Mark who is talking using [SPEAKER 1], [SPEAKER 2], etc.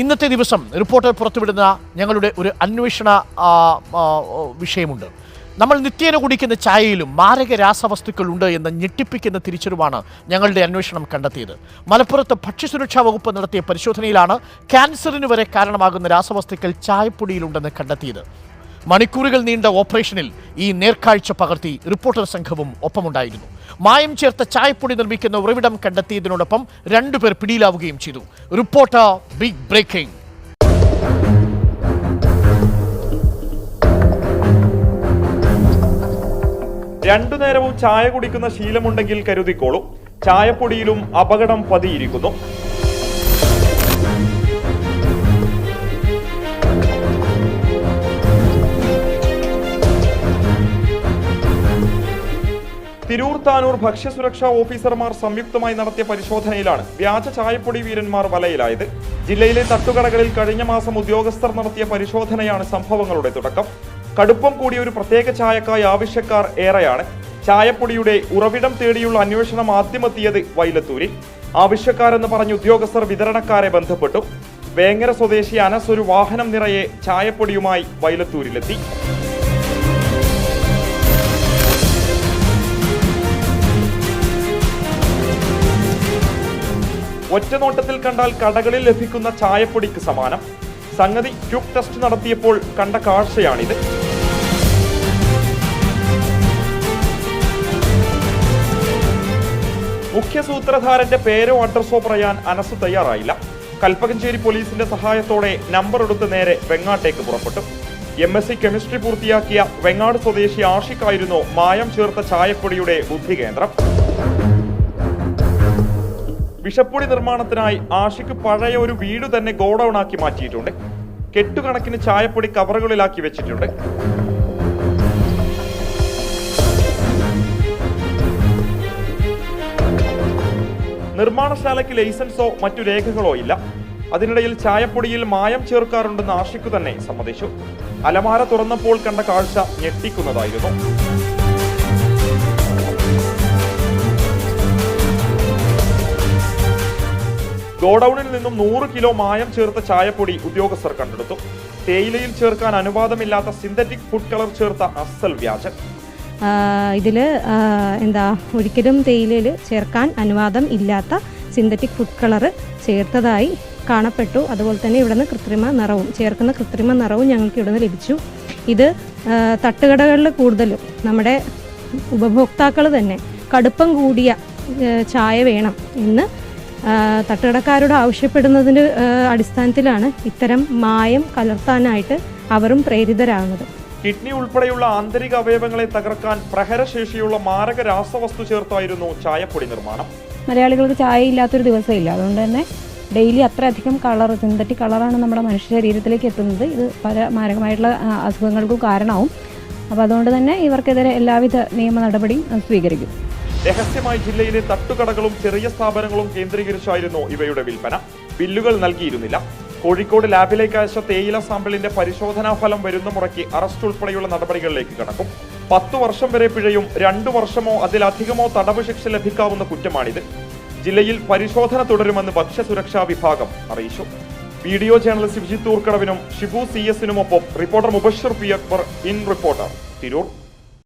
[SPEAKER 1] ഇന്നത്തെ ദിവസം റിപ്പോർട്ടർ പുറത്തുവിടുന്ന ഞങ്ങളുടെ ഒരു അന്വേഷണ വിഷയമുണ്ട്. നമ്മൾ നിത്യേന കുടിക്കുന്ന ചായയിലും മാരക രാസവസ്തുക്കളുണ്ട് എന്ന ഞെട്ടിപ്പിക്കുന്ന തിരിച്ചറിവാണ് ഞങ്ങളുടെ അന്വേഷണം കണ്ടെത്തിയത്. മലപ്പുറത്ത് ഭക്ഷ്യസുരക്ഷാ വകുപ്പ് നടത്തിയ പരിശോധനയിലാണ് ക്യാൻസറിന് വരെ കാരണമാകുന്ന രാസവസ്തുക്കൾ ചായപ്പൊടിയിലുണ്ടെന്ന് കണ്ടെത്തിയത്. മണിക്കൂറുകൾ നീണ്ട ഓപ്പറേഷനിൽ ഈ നേർക്കാഴ്ച പകർത്തി റിപ്പോർട്ടർ സംഘവും ഒപ്പമുണ്ടായിരുന്നു. മായം ചേർത്ത ചായപ്പൊടി നിർമ്മിക്കുന്ന ഉറവിടം കണ്ടെത്തിയതിനോടൊപ്പം രണ്ടുപേർ പിടിയിലാവുകയും ചെയ്തു. റിപ്പോർട്ടർ ബിഗ് ബ്രേക്കിംഗ്
[SPEAKER 2] രണ്ടു നേരവും ചായ കുടിക്കുന്ന ശീലമുണ്ടെങ്കിൽ കരുതിക്കോളൂ. ചായപ്പൊടിയിലും അപകടം പതിയിരിക്കുന്നു. തിരൂർ താനൂർ ഭക്ഷ്യസുരക്ഷാ ഓഫീസർമാർ സംയുക്തമായി നടത്തിയ പരിശോധനയിലാണ് വ്യാജ ചായപ്പൊടി വീരന്മാർ വലയിലായത്. ജില്ലയിലെ തട്ടുകടകളിൽ കഴിഞ്ഞ മാസം ഉദ്യോഗസ്ഥർ നടത്തിയ പരിശോധനയാണ് സംഭവങ്ങളുടെ തുടക്കം. കടുപ്പം കൂടിയ ഒരു പ്രത്യേക ചായക്കായി ആവശ്യക്കാർ ഏറെയാണ്. ചായപ്പൊടിയുടെ ഉറവിടം തേടിയുള്ള അന്വേഷണം ആദ്യമെത്തിയത് വൈലത്തൂരിൽ. ആവശ്യക്കാരെന്ന് പറഞ്ഞ് ഉദ്യോഗസ്ഥർ വിതരണക്കാരെ ബന്ധപ്പെട്ടു. വേങ്ങര സ്വദേശി അനസ് ഒരു വാഹനം നിറയെ ചായപ്പൊടിയുമായി വൈലത്തൂരിലെത്തി. ഒറ്റനോട്ടത്തിൽ കണ്ടാൽ കടകളിൽ ലഭിക്കുന്ന ചായപ്പൊടിക്ക് സമാനം. സംഗതി ക്യൂബ് ടെസ്റ്റ് നടത്തിയപ്പോൾ കണ്ട കാഴ്ചയാണിത്. മുഖ്യ സൂത്രധാരന്റെ പേരോ അഡ്രസ്സോ പറയാൻ അനസ് തയ്യാറായില്ല. കൽപ്പകഞ്ചേരി പോലീസിന്റെ സഹായത്തോടെ നമ്പർ എടുത്ത് നേരെ വെങ്ങാട്ടേക്ക് പുറപ്പെട്ടു. എം എസ് സി കെമിസ്ട്രി പൂർത്തിയാക്കിയ വെങ്ങാട് സ്വദേശി ആഷിക്കായിരുന്നു മായം ചേർത്ത ചായപ്പൊടിയുടെ ബുദ്ധികേന്ദ്രം വിഷപ്പൊടി നിർമ്മാണത്തിനായി ആഷിക്ക് പഴയ ഒരു വീട് തന്നെ ഗോഡൌൺ ആക്കി മാറ്റിയിട്ടുണ്ട്. കെട്ടുകണക്കിന് ചായപ്പൊടി കവറുകളിലാക്കി വെച്ചിട്ടുണ്ട്. നിർമ്മാണശാലയ്ക്ക് ലൈസൻസോ മറ്റു രേഖകളോ ഇല്ല. അതിനിടയിൽ ചായപ്പൊടിയിൽ മായം ചേർക്കാറുണ്ടെന്ന് ആഷിക്ക് തന്നെ സമ്മതിച്ചു. അലമാര തുറന്നപ്പോൾ കണ്ട കാഴ്ച ഞെട്ടിക്കുന്നതായിരുന്നു. ഗോഡൌണിൽ നിന്നും നൂറ് കിലോ മായം ചേർത്ത ചായപ്പൊടി ഉദ്യോഗസ്ഥർ കണ്ടെടുത്തു. തേയിലയിൽ ചേർക്കാൻ അനുവാദമില്ലാത്ത സിന്തറ്റിക് ഫുഡ് കളർ ചേർത്ത അസൽ വ്യാജൻ.
[SPEAKER 3] ഇതിൽ എന്താ ഒരിക്കലും തേയിലയിൽ ചേർക്കാൻ അനുവാദം ഇല്ലാത്ത സിന്തറ്റിക് ഫുഡ് കളർ ചേർത്തതായി കാണപ്പെട്ടു. അതുപോലെ തന്നെ ഇവിടുന്ന് കൃത്രിമ നിറവും ചേർക്കുന്ന കൃത്രിമ നിറവും ഞങ്ങൾക്ക് ഇവിടുന്ന് ലഭിച്ചു. ഇത് തട്ടുകടകളിൽ കൂടുതലും നമ്മുടെ ഉപഭോക്താക്കൾ തന്നെ കടുപ്പം കൂടിയ ചായ വേണം എന്ന് തട്ടുകടക്കാരോട് ആവശ്യപ്പെടുന്നതിന്റെ അടിസ്ഥാനത്തിലാണ് ഇത്തരം മായം കലർത്താനായിട്ട് അവരും പ്രേരിതരാകുന്നത്.
[SPEAKER 2] കിഡ്നി ഉൾപ്പെടെയുള്ള ആന്തരിക അവയവങ്ങളെ തകർക്കാൻ പ്രഹരശേഷിയുള്ള മാരക രാസവസ്തു ചേർത്തായിരുന്നു ചായപ്പൊടി നിർമ്മാണം.
[SPEAKER 4] മലയാളികൾക്ക് ചായ ഇല്ലാത്തൊരു ദിവസമില്ല അതുകൊണ്ട് തന്നെ ഡെയിലി അത്രയധികം കളർ സിന്തറ്റിക് കളറാണ് നമ്മുടെ മനുഷ്യ ശരീരത്തിലേക്ക് എത്തുന്നത്. ഇത് പല മാരകമായിട്ടുള്ള അസുഖങ്ങൾക്കും കാരണമാവും. അപ്പോൾ അതുകൊണ്ട് തന്നെ ഇവർക്കെതിരെ എല്ലാവിധ നിയമ നടപടിയും സ്വീകരിക്കും.
[SPEAKER 2] രഹസ്യമായി ജില്ലയിലെ തട്ടുകടകളും ചെറിയ സ്ഥാപനങ്ങളും കേന്ദ്രീകരിച്ചായിരുന്നു ഇവയുടെ വിൽപ്പന. ബില്ലുകൾ നൽകിയിരുന്നില്ല. കോഴിക്കോട് ലാബിലേക്ക് അയച്ച തേയില സാമ്പിളിന്റെ പരിശോധനാ ഫലം വരുന്ന മുറയ്ക്ക് അറസ്റ്റ് ഉൾപ്പെടെയുള്ള നടപടികളിലേക്ക് കടക്കും. പത്തു വർഷം വരെ പിഴയും രണ്ടു വർഷമോ അതിലധികമോ തടവ് ശിക്ഷ ലഭിക്കാവുന്ന കുറ്റമാണിത്. ജില്ലയിൽ പരിശോധന തുടരുമെന്ന് ഭക്ഷ്യസുരക്ഷാ വിഭാഗം അറിയിച്ചു. വീഡിയോ ജേർണലിസ്റ്റ് വിജിത് തൂർക്കടവിനും Shibu C എസിനുമൊപ്പം reporter Mubashir P Akbar in reporter Tirur.